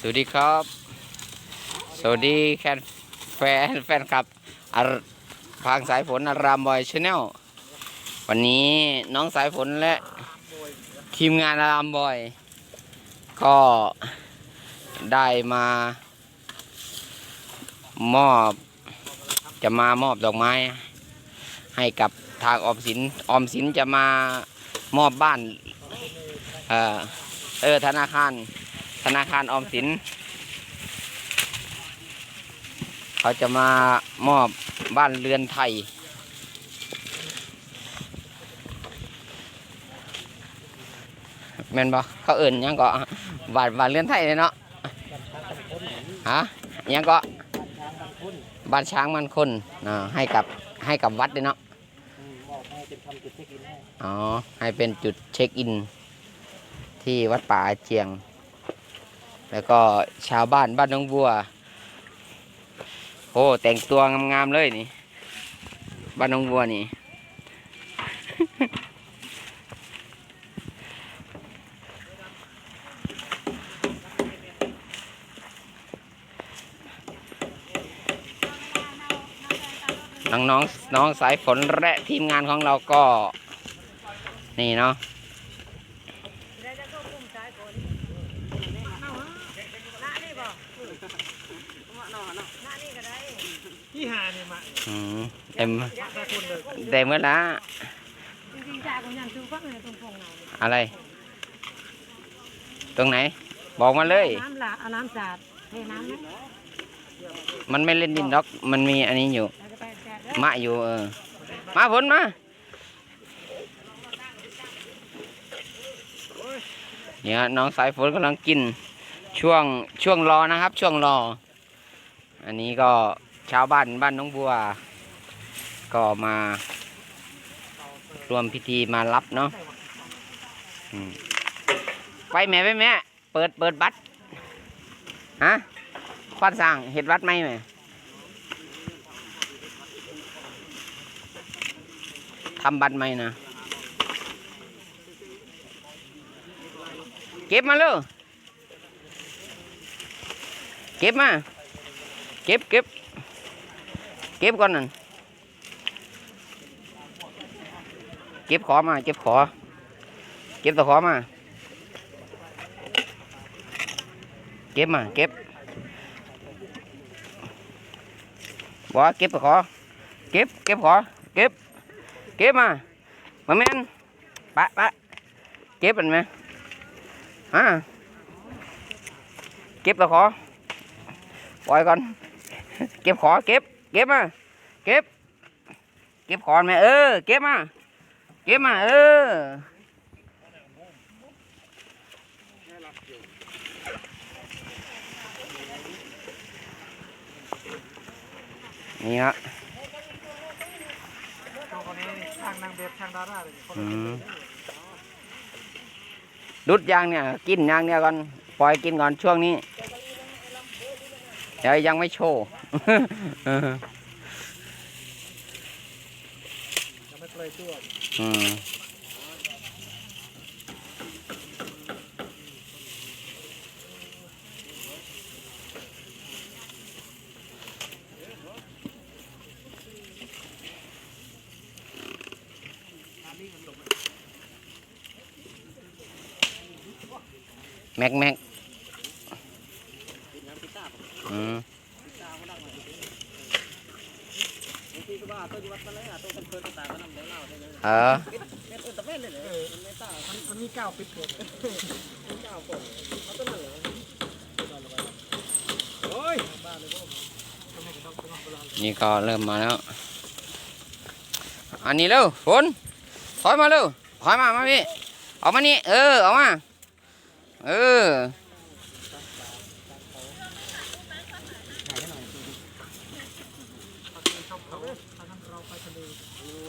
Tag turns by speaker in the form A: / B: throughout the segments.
A: สวัสดีครับ สวัสดีแคนแฟนแฟนครับอารพางสายฝนอารามบอยชาแนลวันนี้น้องสายฝนและทีมงานอารามบอย ก็ได้มามอบ จะมามอบดอกไม้ ให้กับทางออมสินออมสินจะมามอบบ้าน เออเออธนาคาร นาคารออมสิน เขาจะมามอบบ้านเรือนไทย แม่นบ่เขาเอิ่นยังก็บานบานเรือนไทยเลยเนาะฮะยังก็บ้านช้างมันคนอ่าให้กับให้กับวัดเลยเนาะ
B: อ๋อ ให้
A: เป็นจุดเช็คอิน ที่วัดป่าเจียง แล้วก็ชาวบ้านบ้านน้องบัว โอ้แต่งตัวงามๆเลยนี่ บ้านน้องบัวนี่ น้องน้องๆน้องสายฝนและทีมงานของเราก็ นี่เนาะ
B: ที่หาเนี่ยมา
A: อืมเต็ม
B: ถ้าคนเลย
A: เต็มเมื่อละ
C: จริงๆจ่าคนยันซื้อฟักเลยตรงพงเราเนี่ย
A: อะไร ตรงไหน บอกมาเลย
C: น้ำละเอาน้ำสาดเทน้ำไหม
A: มันไม่เล่นดินด็อก มันมีอันนี้อยู่
C: เราจะไปแจกเด้อ
A: มะอยู่เออ มาฝนมา เนี่ยน้องสายฝนกำลังกิน ช่วงช่วงรอนะครับ ช่วงรอ อันนี้ก็ชาวบ้านบ้านน้องบัว ก็มารวมพิธีมารับเนาะไปแม่ไปแม่ เปิดเปิดบัตรฮะควานสั่งเห็ดวัดไหมแม่ทำบัตรใหมนะเก็บมาเลยเก็บมา เก็บเก็บเก็บก่อนนั่นเก็บขอมาเก็บขอเก็บตะขอมาเก็บมาเก็บบอกว่า เก็บขอเก็บ เก็บอเก็บเก็บมามาแม่นปะเก็บ เก็บขอนไหมเออ เก็บมาเก็บมาเออนี่ฮะ
B: ดุ
A: ดยางเนี่ย กินยางเนี่ยก่อน ปล่อยกินก่อนช่วงนี้เดี๋ยวยังไม่โชว์
B: ไม่เคยตัว
A: อืมแม็กแม็กอืม
B: ที่ก็ว่าตัวอยู่วัดมาแล้วตัวคน เอ
A: อ
B: มันมีเก้าปิดคนเก้าคนเอาตัวนั้นเหรอโอ้ยบ้าเลยพวก
A: นี่ก็เริ่มมาแล้ว อันนี้เร็วฝนถอยมาเร็วถอยมามาพี่ ออกมานี่ เออ ออกมา เออ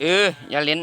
A: เอออย่าเล่น